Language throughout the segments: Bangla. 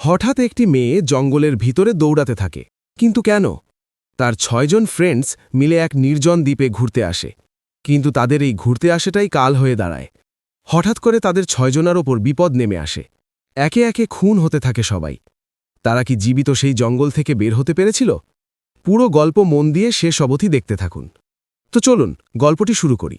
হঠাৎ একটি মেয়ে জঙ্গলের ভিতরে দৌড়াতে থাকে। কিন্তু কেন? তার ছয়জন ফ্রেন্ডস মিলে এক নির্জন দ্বীপে ঘুরতে আসে। কিন্তু তাদের এই ঘুরতে আসাটাই কাল হয়ে দাঁড়ায়। হঠাৎ করে তাদের ছয়জনার ওপর বিপদ নেমে আসে। একে একে খুন হতে থাকে সবাই। তারা কি জীবিত সেই জঙ্গল থেকে বের হতে পেরেছিল? পুরো গল্প মন দিয়ে শেষ অবধি দেখতে থাকুন। তো চলুন, গল্পটি শুরু করি।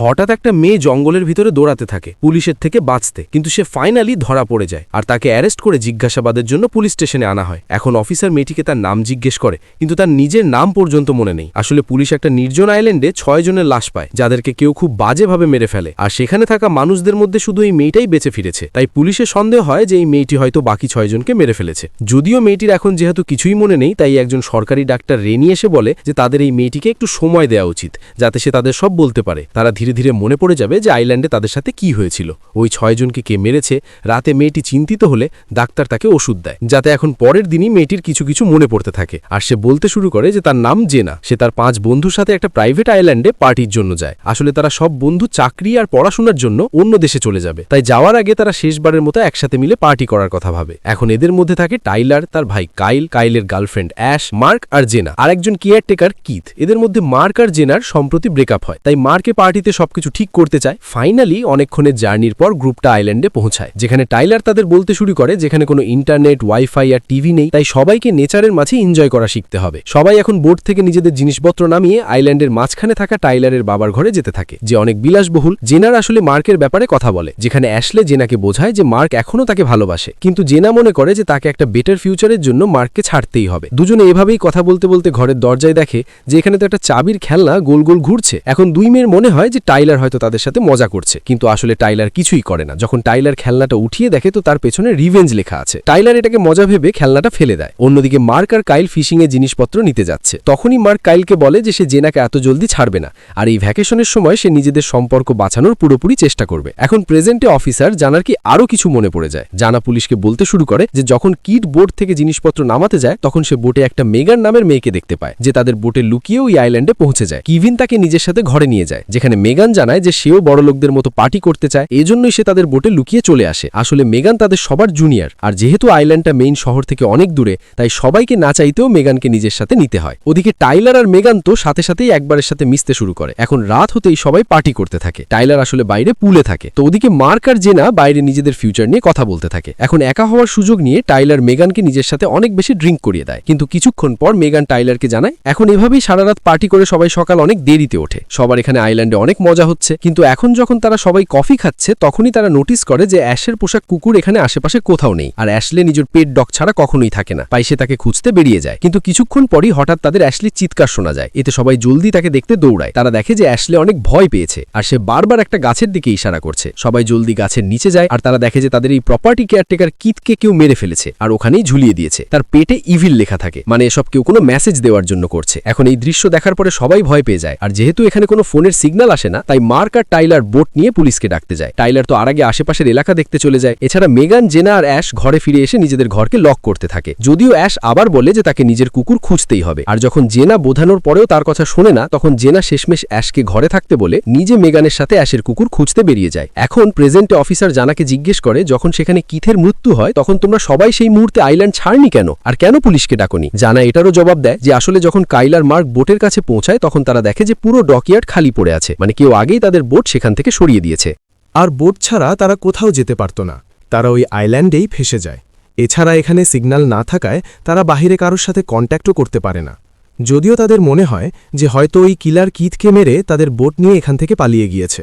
হঠাৎ একটা মেয়ে জঙ্গলের ভিতরে দৌড়াতে থাকে, পুলিশের থেকে বাঁচতে। কিন্তু সে ফাইনালি ধরা পড়ে যায় আর তাকে অ্যারেস্ট করে জিজ্ঞাসাবাদের জন্য পুলিশ স্টেশনে আনা হয়। এখন অফিসার মেয়েটিকে তার নাম জিজ্ঞেস করে, কিন্তু তার নিজের নাম পর্যন্ত মনে নেই। আসলে পুলিশ একটা নির্জন আইল্যান্ডে ছয় জনের লাশ পায়, যাদেরকে কেউ খুব বাজেভাবে মেরে ফেলে। আর সেখানে থাকা মানুষদের মধ্যে শুধু এই মেয়েটাই বেঁচে ফিরেছে। তাই পুলিশের সন্দেহ হয় যে এই মেয়েটি হয়তো বাকি ছয়জনকে মেরে ফেলেছে। যদিও মেয়েটির এখন যেহেতু কিছুই মনে নেই, তাই একজন সরকারি ডাক্তার রেনি এসে বলে যে তাদের এই মেয়েটিকে একটু সময় দেওয়া উচিত, যাতে সে তাদের সব বলতে পারে। তারা ধীরে ধীরে মনে পড়ে যাবে যে আইল্যান্ডে তাদের সাথে কি হয়েছিল। ওই ছয়জনকে কে মেরেছে, রাতে মেয়েটি চিন্তিত হলে ডাক্তার তাকে ওষুধ দেয়, যাতে এখন পরের দিনই মেয়েটির কিছু কিছু মনে পড়তে থাকে। আর সে বলতে শুরু করে যে তার নাম জেনা। সে তার পাঁচ বন্ধুর সাথে একটা প্রাইভেট আইল্যান্ডে পার্টির জন্য যায়। আসলে তারা সব বন্ধু চাকরি আর পড়াশোনার জন্য অন্য দেশে চলে যাবে। তাই যাওয়ার আগে তারা শেষবারের মতো একসাথে মিলে পার্টি করার কথা ভাবে। এখন এদের মধ্যে থাকে টাইলার, তার ভাই কাইল, কাইলের গার্লফ্রেন্ড অ্যাশ, মার্ক আর জেনা। আর একজন কেয়ারটেকার কিথ। এদের মধ্যে মার্ক আর জেনার সম্প্রতি ব্রেকআপ হয়। তাই মার্কে পার্টিতে সবকিছু ঠিক করতে চায় ফাইনালি অনেকক্ষণের জার্নির পর গ্রুপটা আইল্যান্ডে পৌঁছায়, যেখানে টাইলার তাদের বলতে শুরু করে যেখানে কোনো ইন্টারনেট ওয়াইফাই আর টিভি নেই, তাই সবাইকে নেচারের মাঝে এনজয় করা শিখতে হবে। সবাই এখন বোট থেকে নিজেদের জিনিসপত্র নামিয়ে আইল্যান্ডের মাঝখানে থাকা টাইলারের বাবার ঘরে যেতে থাকে, যে অনেক বিলাসবহুল, জেনার আসলে মার্কের ব্যাপারে কথা বলে, যেখানে অ্যাশলে জেনাকে বোঝায় যে মার্ক এখনও তাকে ভালোবাসে, কিন্তু জেনা মনে করে যে তাকে একটা বেটার ফিউচারের জন্য মার্ককে ছাড়তেই হবে। দুজনে এভাবেই কথা বলতে বলতে ঘরের দরজায় দেখে যে এখানে তো একটা চাবির খেলনা গোল গোল ঘুরছে, এখন দুই মেয়ের মনে হয় যে টাইলার হয়তো তাদের সাথে মজা করছে, কিন্তু আসলে টাইলার কিছুই করে না। যখন টাইলার খেলনাটা উঠিয়ে দেখে, তো তার পেছনে রিভেঞ্জ লেখা আছে। টাইলার এটাকে মজা ভেবে খেলনাটা ফেলে দেয়। অন্যদিকে মার্ক আর কাইল ফিশিং এ জিনিসপত্র নিতে যাচ্ছে। তখনই মার্ক কাইলকে বলে যে সে জেনাকে এত জলদি ছাড়বে না, আর এই ভ্যাকেশনের সময় সে নিজেদের সম্পর্ক বাঁচানোর পুরোপুরি চেষ্টা করবে। এখন প্রেজেন্টে অফিসার জানার কি আরও কিছু মনে পড়ে যায়? জানা পুলিশকে বলতে শুরু করে যে যখন কিট বোর্ড থেকে জিনিসপত্র নামাতে যায়, তখন সে বোটে একটা মেগার নামের মেয়েকে দেখতে পায়, যে তাদের বোটে লুকিয়ে ওই আইল্যান্ডে পৌঁছে যায়। কিভিন তাকে নিজের সাথে ঘরে নিয়ে যায়, যেখানে মেগান জানায় যে সেও বড় লোকদের মতো পার্টি করতে চায়, এজন্যই সে তাদের বোটে লুকিয়ে চলে আসে। আসলে মেগান তাদের সবার জুনিয়র। আর যেহেতু আইল্যান্ডটা মেইন শহর থেকে অনেক দূরে, তাই সবাইকে না চাইতেও মেগানকে নিজের সাথে নিতে হয়। ওদিকে টাইলার আর মেগান তো সাথে সাথেই একবারের সাথে মিশতে শুরু করে। এখন রাত হতেই সবাই পার্টি করতে থাকে। টাইলার আসলে বাইরে পুলে থাকে। তো ওদিকে মার্ক আর জেনা বাইরে নিজেদের ফিউচার নিয়ে কথা বলতে থাকে। এখন একা হওয়ার সুযোগ নিয়ে টাইলার মেগানকে নিজের সাথে অনেক বেশি ড্রিঙ্ক করিয়ে দেয়। কিন্তু কিছুক্ষণ পর মেগান টাইলারকে জানায়, এখন এভাবেই সারা রাত পার্টি করে সবাই সকাল অনেক দেরিতে ওঠে। সবার এখানে আইল্যান্ডে অনেক মজা হচ্ছে। কিন্তু এখন যখন তারা সবাই কফি খাচ্ছে, তখনই তারা নোটিস করে যে অ্যাশের পোশাক কুকুর এখানে আশেপাশে কোথাও নেই। আর অ্যাশলে নিজের পেট ডক ছাড়া কখনোই থাকে না। তাই সে তাকে খুঁজতে বেরিয়ে যায়। কিন্তু কিছুক্ষণ পরই হঠাৎ তাদের অ্যাশলির চিৎকার শোনা যায়। এতে সবাই জলদি তাকে দেখতে দৌড়ায়। তারা দেখে যে অ্যাশলে অনেক ভয় পেয়েছে। আর সে বারবার একটা গাছের দিকে ইশারা করছে। সবাই জলদি গাছের নিচে যায় আর তারা দেখে যে তাদের এই প্রপার্টি কেয়ারটেকার কিতকে কেউ মেরে ফেলেছে আর ওখানেই ঝুলিয়ে দিয়েছে। তার পেটে ইভিল লেখা থাকে। মানে এসব কেউ কোনো মেসেজ দেওয়ার জন্য করছে। এখন এই দৃশ্য দেখার পরে সবাই ভয় পেয়ে যায়। আর যেহেতু এখানে কোনো ফোনের সিগন্যাল আসে না, তাই মার্ক আর টাইলার বোট নিয়ে পুলিশকে ডাকতে যায়। টাইলার তো আর আগে আশেপাশের এলাকা দেখতে চলে যায়। এছাড়া মেগান, জেনা আর অ্যাশ ঘরে ফিরে এসে নিজেদের ঘরকে লক করতে থাকে। যদিও অ্যাশ আবার বলে যে তাকে নিজের কুকুর খুঁজতেই হবে। আর যখন জেনা বোধানোর পরেও তার কথা শোনে না, তখন জেনা শেষমেশ অ্যাশকে ঘরে থাকতে বলে নিজে মেগানের সাথে অ্যাশের কুকুর খুঁজতে বেরিয়ে যায়। এখন প্রেজেন্টে অফিসার জানাকে জিজ্ঞেস করে, যখন সেখানে কিথের মৃত্যু হয়, তখন তোমরা সবাই সেই মুহূর্তে আইল্যান্ড ছাড়নি কেন? আর কেন পুলিশকে ডাকনি? জানা এটারও জবাব দেয় যে, আসলে যখন কাইলার মার্ক বোটের কাছে পৌঁছায়, তখন তারা দেখে যে পুরো ডকইয়ার্ড খালি পড়ে আছে। মানে কেউ আগেই তাদের বোট সেখান থেকে সরিয়ে দিয়েছে। আর বোট ছাড়া তারা কোথাও যেতে পারত না। তারা ওই আইল্যান্ডেই ফেসে যায়। এছাড়া এখানে সিগন্যাল না থাকায় তারা বাহিরে কারোর সাথে কন্ট্যাক্টও করতে পারে না। যদিও তাদের মনে হয় যে হয়তো ওই কিলার কিথকে মেরে তাদের বোট নিয়ে এখান থেকে পালিয়ে গিয়েছে।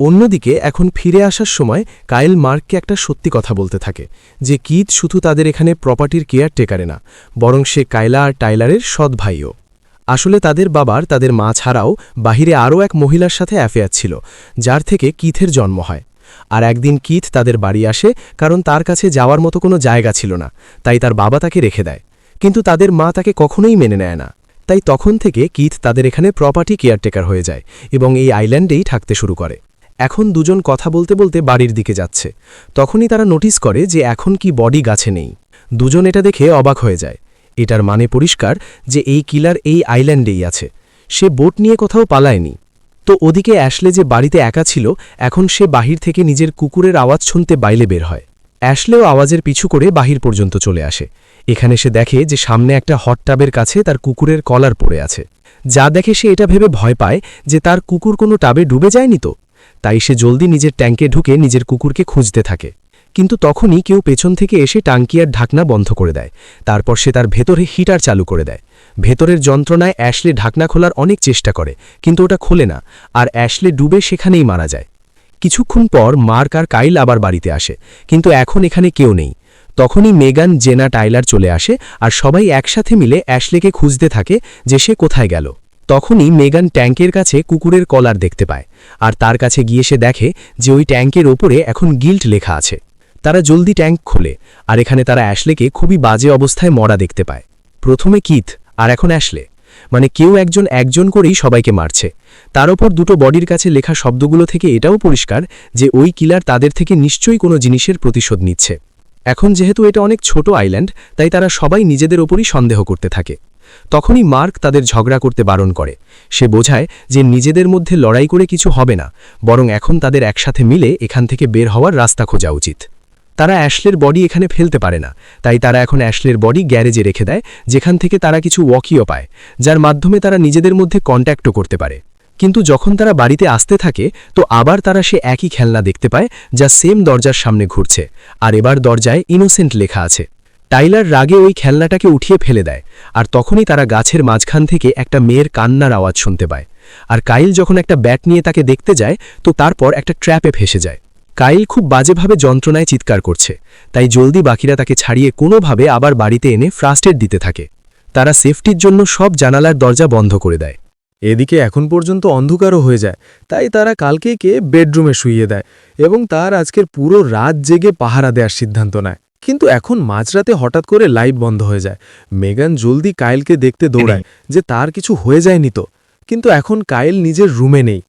অন্যদিকে এখন ফিরে আসার সময় কায়েল মার্ককে একটা সত্যি কথা বলতে থাকে, যে কিথ শুধু তাদের এখানে প্রপার্টির কেয়ার টেকারে না, বরং সে কায়লা আর টাইলারের সৎ ভাইও। আসলে তাদের বাবার, তাদের মা ছাড়াও বাহিরে আরও এক মহিলার সাথে অ্যাফেয়ার ছিল, যার থেকে কিথের জন্ম হয়। আর একদিন কিথ তাদের বাড়ি আসে কারণ তার কাছে যাওয়ার মতো কোনো জায়গা ছিল না, তাই তার বাবা তাকে রেখে দেয়। কিন্তু তাদের মা তাকে কখনোই মেনে নেয় না। তাই তখন থেকে কিথ তাদের এখানে প্রপার্টি কেয়ারটেকার হয়ে যায় এবং এই আইল্যান্ডেই থাকতে শুরু করে। এখন দুজন কথা বলতে বলতে বাড়ির দিকে যাচ্ছে। তখনই তারা নোটিস করে যে এখন কি বডি গাছে নেই। দুজন এটা দেখে অবাক হয়ে যায়। এটার মানে পরিষ্কার যে এই কিলার এই আইল্যান্ডেই আছে। সে বোট নিয়ে কোথাও পালায়নি। তো ওদিকে অ্যাশলে যে বাড়িতে একা ছিল, এখন সে বাহির থেকে নিজের কুকুরের আওয়াজ শুনতে বাইলে বের হয়। অ্যাশলেও আওয়াজের পিছু করে বাহির পর্যন্ত চলে আসে। এখানে সে দেখে যে সামনে একটা হট টাবের কাছে তার কুকুরের কলার পড়ে আছে। যা দেখে সে এটা ভেবে ভয় পায় যে তার কুকুর কোনো টাবে ডুবে যায়নি তো? তাই সে জলদি নিজের ট্যাঙ্কে ঢুকে নিজের কুকুরকে খুঁজতে থাকে। কিন্তু তখনই কেউ পেছন থেকে এসে টাঙ্কিয়ার ঢাকনা বন্ধ করে দেয়। তারপর সে তার ভেতরে হিটার চালু করে দেয়। ভেতরের যন্ত্রণায় অ্যাশলে ঢাকনা খোলার অনেক চেষ্টা করে, কিন্তু ওটা খোলে না আর অ্যাশলে ডুবে সেখানেই মারা যায়। কিছুক্ষণ পর মার্ক আর কাইল আবার বাড়িতে আসে, কিন্তু এখন এখানে কেউ নেই। তখনই মেগান, জেনা, টাইলার চলে আসে আর সবাই একসাথে মিলে অ্যাশলেকে খুঁজতে থাকে যে সে কোথায় গেল। তখনই মেগান ট্যাঙ্কের কাছে কুকুরের কলার দেখতে পায় আর তার কাছে গিয়ে সে দেখে যে ওই ট্যাঙ্কের ওপরে এখন গিল্ট লেখা আছে। তারা জলদি ট্যাঙ্ক খোলে, আর এখানে তারা অ্যাশলেকে খুবই বাজে অবস্থায় মরা দেখতে পায়। প্রথমে কিথ, আর এখন অ্যাশলে। মানে কেউ একজন একজন করেই সবাইকে মারছে। তার ওপর দুটো বডির কাছে লেখা শব্দগুলো থেকে এটাও পরিষ্কার যে ওই কিলার তাদের থেকে নিশ্চয়ই কোনো জিনিসের প্রতিশোধ নিচ্ছে। এখন যেহেতু এটা অনেক ছোট আইল্যান্ড, তাই তারা সবাই নিজেদের ওপরই সন্দেহ করতে থাকে। তখনই মার্ক তাদের ঝগড়া করতে বারণ করে। সে বোঝায় যে নিজেদের মধ্যে লড়াই করে কিছু হবে না, বরং এখন তাদের একসাথে মিলে এখান থেকে বের হওয়ার রাস্তা খোঁজা উচিত। তারা অ্যাশলের বডি এখানে ফেলতে পারে না। তাই তারা এখন অ্যাশলের বডি গ্যারেজে রেখে দেয়, যেখান থেকে তারা কিছু ওয়াকিও পায়, যার মাধ্যমে তারা নিজেদের মধ্যে কন্ট্যাক্টও করতে পারে। কিন্তু যখন তারা বাড়িতে আসতে থাকে, তো আবার তারা সে একই খেলনা দেখতে পায়, যা সেম দরজার সামনে ঘুরছে। আর এবার দরজায় ইনোসেন্ট লেখা আছে। টাইলার রাগে ওই খেলনাটাকে উঠিয়ে ফেলে দেয়, আর তখনই তারা গাছের মাঝখান থেকে একটা মেয়ের কান্নার আওয়াজ শুনতে পায়। আর কাইল যখন একটা ব্যাট নিয়ে তাকে দেখতে যায়, তো তারপর একটা ট্র্যাপে ফেসে যায়। কাইল খুব বাজেভাবে যন্ত্রণায় চিৎকার করছে, তাই জলদি বাকিরা তাকে ছাড়িয়ে কোনোভাবে আবার বাড়িতে এনে ফ্রাস্টেড দিতে থাকে। তারা সেফটির জন্য সব জানালার দরজা বন্ধ করে দেয়। এদিকে এখন পর্যন্ত অন্ধকারও হয়ে যায়, তাই তারা কালকেকে বেডরুমে শুইয়ে দেয় এবং তার আজকের পুরো রাত জেগে পাহারা দেওয়ার সিদ্ধান্ত নেয়। কিন্তু এখন মাঝরাতে হঠাৎ করে লাইট বন্ধ হয়ে যায়। মেগান জলদি কাইলকে দেখতে দৌড়ায় যে তার কিছু হয়ে যায়নি তো। কিন্তু এখন কাইল নিজের রুমে নেই।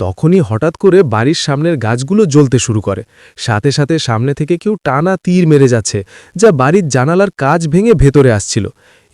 তখনই হঠাৎ করে বাড়ির সামনের গাছগুলো জ্বলতে শুরু করে। সাথে সাথে সামনে থেকে কেউ টানা তীর মেরে যাচ্ছে, যা বাড়ির জানালার কাজ ভেঙে ভেতরে আসছিল।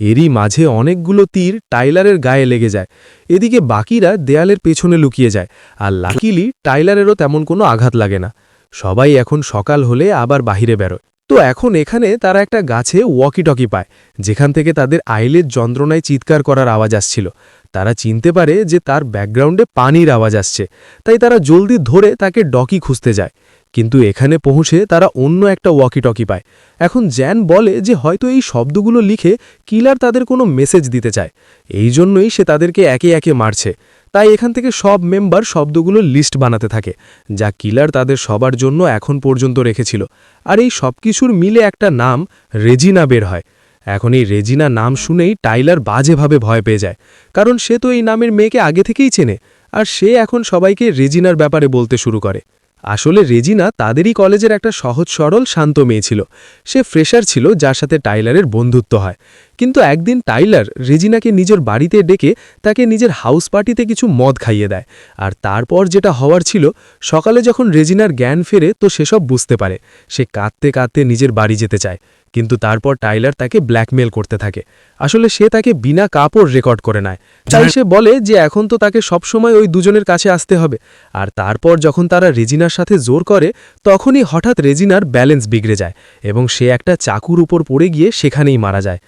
এরই মাঝে অনেকগুলো তীর টাইলারের গায়ে লেগে যায়। এদিকে বাকিরা দেয়ালের পেছনে লুকিয়ে যায়, আর লাকিলি টাইলারেরও তেমন কোনো আঘাত লাগে না। সবাই এখন সকাল হলে আবার বাহিরে বেরোয়। তো এখন এখানে তারা একটা গাছে ওয়াকি টকি পায়, যেখান থেকে তাদের আইলের যন্ত্রণায় চিৎকার করার আওয়াজ আসছিল। তারা চিনতে পারে যে তার ব্যাকগ্রাউন্ডে পানির আওয়াজ আসছে, তাই তারা জলদি ধরে তাকে ডকি খুঁজতে যায়। কিন্তু এখানে পৌঁছে তারা অন্য একটা ওয়াকি টকি পায়। এখন জ্যান বলে যে হয়তো এই শব্দগুলো লিখে কিলার তাদের কোনো মেসেজ দিতে চায়। এই জন্যই সে তাদেরকে একে একে মারছে। তাই এখান থেকে সব মেম্বার শব্দগুলো লিস্ট বানাতে থাকে, যা কিলার তাদের সবার জন্য এখন পর্যন্ত রেখেছিল। আর এই সব কিছুর মিলে একটা নাম রেজিনা বের হয়। এখন এই রেজিনা নাম শুনেই টাইলার বাজেভাবে ভয় পেয়ে যায়, কারণ সে তো এই নামের মেয়েকে আগে থেকেই চেনে, আর সে এখন সবাইকে রেজিনার ব্যাপারে বলতে শুরু করে। আসলে রেজিনা তাদেরই কলেজের একটা সহজ সরল শান্ত মেয়ে ছিল। সে ফ্রেশার ছিল, যার সাথে টাইলারের বন্ধুত্ব হয়। কিন্তু একদিন টাইলার রেজিনাকে নিজের বাড়িতে ডেকে তাকে নিজের হাউস পার্টিতে কিছু মদ খাইয়ে দেয়। আর তারপর যেটা হওয়ার ছিল, সকালে যখন রেজিনার জ্ঞান ফেরে তো সেসব বুঝতে পারে। সে কাঁদতে কাঁদতে নিজের বাড়ি যেতে চায়। কিন্তু তারপর টাইলার তাকে ব্ল্যাকমেল করতে থাকে। আসলে সে তাকে বিনা কাপড় রেকর্ড করে নেয়। তাই সে বলে যে এখন তো তাকে সবসময় ওই দুজনের কাছে আসতে হবে। আর তারপর যখন তারা রেজিনার সাথে জোর করে, তখনই হঠাৎ রেজিনার ব্যালেন্স বিগড়ে যায় এবং সে একটা চাকুর উপর পড়ে গিয়ে সেখানেই মারা যায়।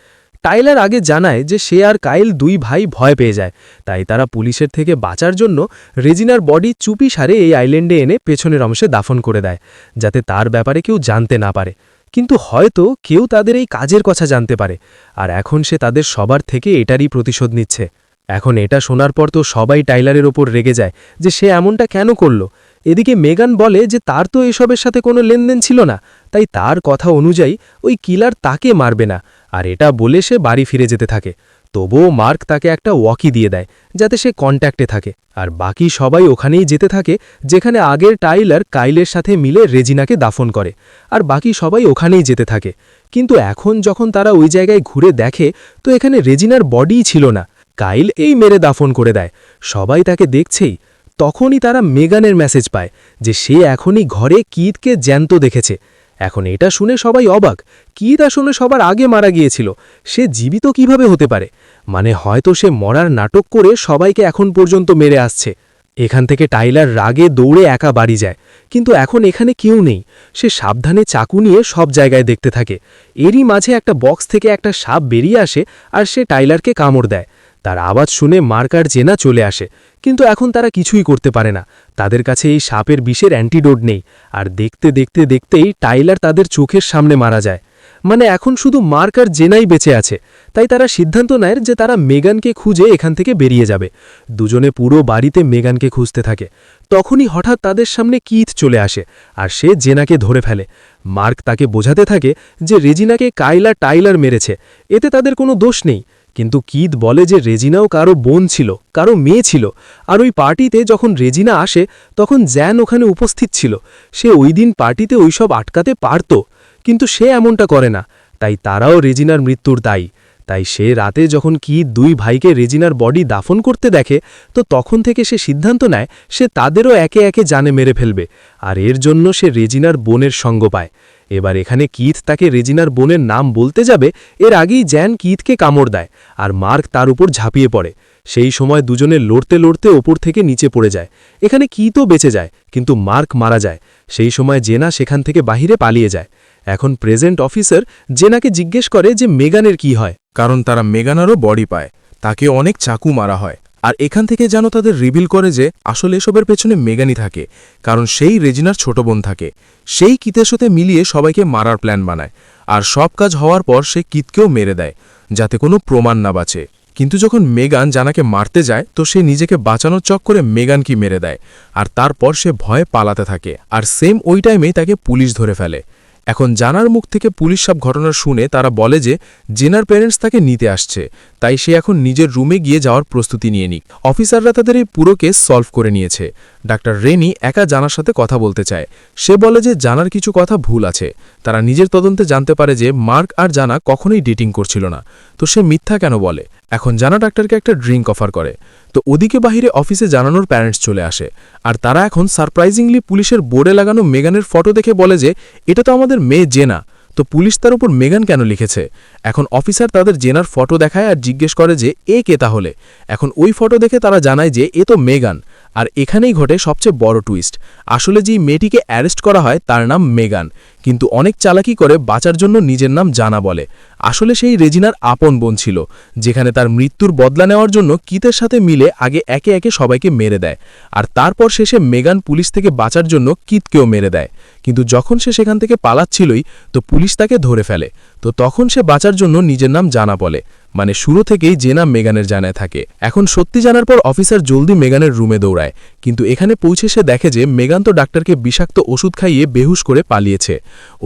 টাইলার আগে জানায় যে সে আর কাইল দুই ভাই ভয় পেয়ে যায়। তাই তারা পুলিশের থেকে বাঁচার জন্য রেজিনার বডি চুপি সারে এই আইল্যান্ডে এনে পেছনের অংশে দাফন করে দেয়, যাতে তার ব্যাপারে কেউ জানতে না পারে। কিন্তু হয়তো কেউ তাদের এই কাজের কথা জানতে পারে। আর এখন সে তাদের সবার থেকে এটারই প্রতিশোধ নিচ্ছে। এখন এটা শোনার পর তো সবাই টাইলারের ওপর রেগে যায় যে সে এমনটা কেন করল। এদিকে মেগান বলে যে তার তো এসবের সাথে কোনো লেনদেন ছিল না, তাই তার কথা অনুযায়ী ওই কিলার তাকে মারবে না। আর এটা বলে সে বাড়ি ফিরে যেতে থাকে। তবুও মার্ক তাকে একটা ওয়াকি দিয়ে দেয়, যাতে সে কন্ট্যাক্টে থাকে। আর বাকি সবাই ওখানেই যেতে থাকে, যেখানে আগের টাইলার কাইলের সাথে মিলে রেজিনাকে দাফন করে। আর বাকি সবাই ওখানেই যেতে থাকে। কিন্তু এখন যখন তারা ওই জায়গায় ঘুরে দেখে, তো এখানে রেজিনার বডিই ছিল না। কাইল এই মেরে দাফন করে দেয়। সবাই তাকে দেখছেই। তখনই তারা মেগানের মেসেজ পায় যে সে এখনই ঘরে কিদকে জ্যান্ত দেখেছে। এখন এটা শুনে সবাই অবাক। কিদ আসলে সবার আগে মারা গিয়েছিল? সে জীবিত কীভাবে হতে পারে? মানে হয়তো সে মরার নাটক করে সবাইকে এখন পর্যন্ত মেরে আসছে। এখান থেকে টাইলার রাগে দৌড়ে একা বাড়ি যায়। কিন্তু এখন এখানে কেউ নেই। সে সাবধানে চাকু নিয়ে সব জায়গায় দেখতে থাকে। এরই মাঝে একটা বক্স থেকে একটা সাপ বেরিয়ে আসে আর সে টাইলারকে কামড় দেয়। তার আওয়াজ শুনে মার্কার জেনা চলে আসে। কিন্তু এখন তারা কিছুই করতে পারে না। তাদের কাছে এই সাপের বিষের অ্যান্টিডোট নেই। আর দেখতে দেখতে দেখতেই টাইলার তাদের চোখের সামনে মারা যায়। মানে এখন শুধু মার্ক আর জেনাই বেঁচে আছে। তাই তারা সিদ্ধান্ত নেয় যে তারা মেগানকে খুঁজে এখান থেকে বেরিয়ে যাবে। দুজনে পুরো বাড়িতে মেগানকে খুঁজতে থাকে। তখনই হঠাৎ তাদের সামনে কিথ চলে আসে আর সে জেনাকে ধরে ফেলে। মার্ক তাকে বোঝাতে থাকে যে রেজিনাকে কাইলা টাইলার মেরেছে। এতে তাদের কোনো দোষ নেই। কিন্তু কিদ বলে যে রেজিনাও কারও বোন ছিল, কারও মেয়ে ছিল। আর ওই পার্টিতে যখন রেজিনা আসে, তখন জ্যান ওখানে উপস্থিত ছিল। সে ওই দিন পার্টিতে ওইসব আটকাতে পারত। কিন্তু সে এমনটা করে না। তাই তারাও রেজিনার মৃত্যুর দায়ী। তাই সে রাতে যখন কি দুই ভাইকে রেজিনার বডি দাফন করতে দেখে, তো তখন থেকে সে সিদ্ধান্ত নেয়, সে তাদেরও একে একে জানে মেরে ফেলবে। আর এর জন্য সে রেজিনার বোনের সঙ্গ পায়। এবার এখানে কিথ তাকে রেজিনার বোনের নাম বলতে যাবে, এর আগেই জ্যান কিথকে কামড় দেয় আর মার্ক তার উপর ঝাঁপিয়ে পড়ে। সেই সময় দুজনে লড়তে লড়তে ওপর থেকে নিচে পড়ে যায়। এখানে কিতও বেঁচে যায়, কিন্তু মার্ক মারা যায়। সেই সময় জেনা সেখান থেকে বাহিরে পালিয়ে যায়। এখন প্রেজেন্ট অফিসার জেনাকে জিজ্ঞেস করে যে মেগানের কি হয়। কারণ তারা মেগানারও বডি পায়, তাকে অনেক চাকু মারা হয়। আর এখান থেকে যেন তাদের রিভিল করে যে আসলে এসবের পেছনে মেগানি থাকে, কারণ সেই রেজিনার ছোট বোন থাকে। সেই কিতের সাথে মিলিয়ে সবাইকে মারার প্ল্যান বানায়, আর সব কাজ হওয়ার পর সে কিতকেও মেরে দেয়, যাতে কোনো প্রমাণ না বাঁচে। কিন্তু যখন মেগান জানাকে মারতে যায়, তো সে নিজেকে বাঁচানোর চক করে মেগানকে মেরে দেয়, আর তারপর সে ভয়ে পালাতে থাকে। আর সেম ওই টাইমেই তাকে পুলিশ ধরে ফেলে। এখন জানার মুখ থেকে পুলিশ সব ঘটনা শুনে তারা বলে যে, জেনার প্যারেন্টস তাকে নিতে আসছে, তাই সে এখন নিজের রুমে গিয়ে যাওয়ার প্রস্তুতি নিয়ে নিক। অফিসাররা তাদের এই পুরো কেস সলভ করে নিয়েছে। ডাক্তার রেনি একা জানার সাথে কথা বলতে চায়। সে বলে যে জানার কিছু কথা ভুল আছে। তারা নিজের তদন্তে জানতে পারে যে মার্ক আর জানা কখনোই ডেটিং করছিল না। তো সে মিথ্যা কেন বলে? এখন জানা ডাক্তারকে একটা ড্রিঙ্ক অফার করে। তো ওদিকে বাহিরে অফিসে জানানোর প্যারেন্টস চলে আসে। আর তারা এখন সারপ্রাইজিংলি পুলিশের বোর্ডে লাগানো মেগানের ফটো দেখে বলে যে, এটা তো আমাদের মেয়ে জেনা। তো পুলিশ তার উপর মেগান কেন লিখেছে? এখন অফিসার তাদের জেনার ফটো দেখায় আর জিজ্ঞেস করে যে, এ কে তাহলে? এখন ওই ফটো দেখে তারা জানায় যে, এ তো মেগান। আর এখানেই ঘটে সবচেয়ে বড় টুইস্ট আসলে যেই মেয়েটিকে অ্যারেস্ট করা হয়, তার নাম মেগান। কিন্তু অনেক চালাকি করে বাঁচার জন্য নিজের নাম জানা বলে। আসলে সেই রেজিনার আপন বোন ছিল, যেখানে তার মৃত্যুর বদলা নেওয়ার জন্য কিতের সাথে মিলে আগে একে একে সবাইকে মেরে দেয়। আর তারপর শেষে মেগান পুলিশ থেকে বাঁচার জন্য কিতকেও মেরে দেয়। কিন্তু যখন সে সেখান থেকে পালাচ্ছিলই, তো পুলিশ তাকে ধরে ফেলে। তো তখন সে বাঁচার জন্য নিজের নাম জানা বলে। মানে শুরু থেকেই জেনা মেগানের জানায় থাকে। এখন সত্যি জানার পর অফিসার জলদি মেগানের রুমে দৌড়ায়, কিন্তু এখানে পৌঁছে সে দেখে যে মেগান তো ডাক্তারকে বিষাক্ত ওষুধ খাইয়ে বেহুশ করে পালিয়েছে।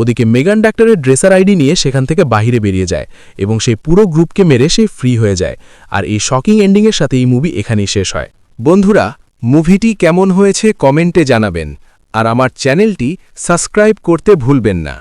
ওদিকে মেগান ডাক্তারের ড্রেসার আইডি নিয়ে সেখান থেকে বাহিরে বেরিয়ে যায় এবং সেই পুরো গ্রুপকে মেরে সে ফ্রি হয়ে যায়। আর এই শকিং এন্ডিংয়ের সাথে এই মুভি এখানেই শেষ হয়। বন্ধুরা, মুভিটি কেমন হয়েছে কমেন্টে জানাবেন, আর আমার চ্যানেলটি সাবস্ক্রাইব করতে ভুলবেন না।